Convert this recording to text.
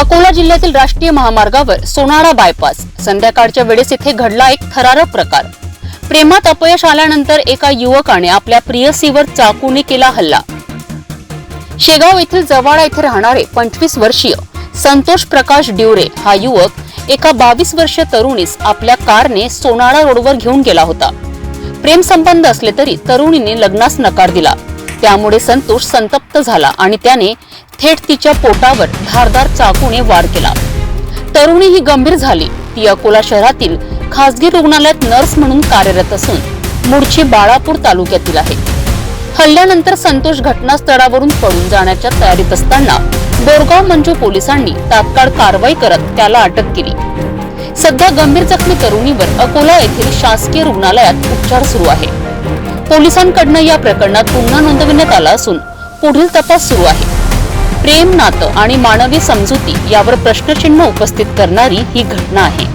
अकोला जिल्ह्यातील राष्ट्रीय महामार्गावर सोनाळा बायपास. संध्याकाळच्या वेळेस इथे घडला एक थरारक प्रकार. प्रेमात अपयश आल्यानंतर एका युवकाने आपल्या प्रियसीवर चाकूने केला हल्ला. शेगाव येथील जवाडा येथे राहणारे पंचवीस वर्षीय संतोष प्रकाश डिवरे हा युवक एका बावीस वर्षीय तरुणीस आपल्या कारने सोनाळा रोडवर घेऊन गेला होता. प्रेम संबंध असले तरी तरुणीने लग्नास नकार दिला. त्यामुळे संतोष संतप्त झाला आणि त्याने थेट तिच्या पोटावर धारदार चाकूने वार केला. तरुणी ही गंभीर झाली. ती अकोला शहरातील खासगी रुग्णालयात नर्स म्हणून कार्यरत असून मूळची बाळापूर तालुक्यातील आहे. हल्ल्यानंतर संतोष घटनास्थळावरून पळून जाण्याच्या तयारीत असताना बोरगाव मंजू पोलिसांनी तात्काळ कारवाई करत त्याला अटक केली. सध्या गंभीर जखमी तरुणीवर अकोला येथील शासकीय रुग्णालयात उपचार सुरू आहे. पोलिसांकडनं या प्रकरणात गुन्हा नोंदविण्यात आला असून पुढील तपास सुरू आहे. प्रेम नातं आणि मानवी समजुती यावर प्रश्नचिन्ह उपस्थित करणारी ही घटना आहे.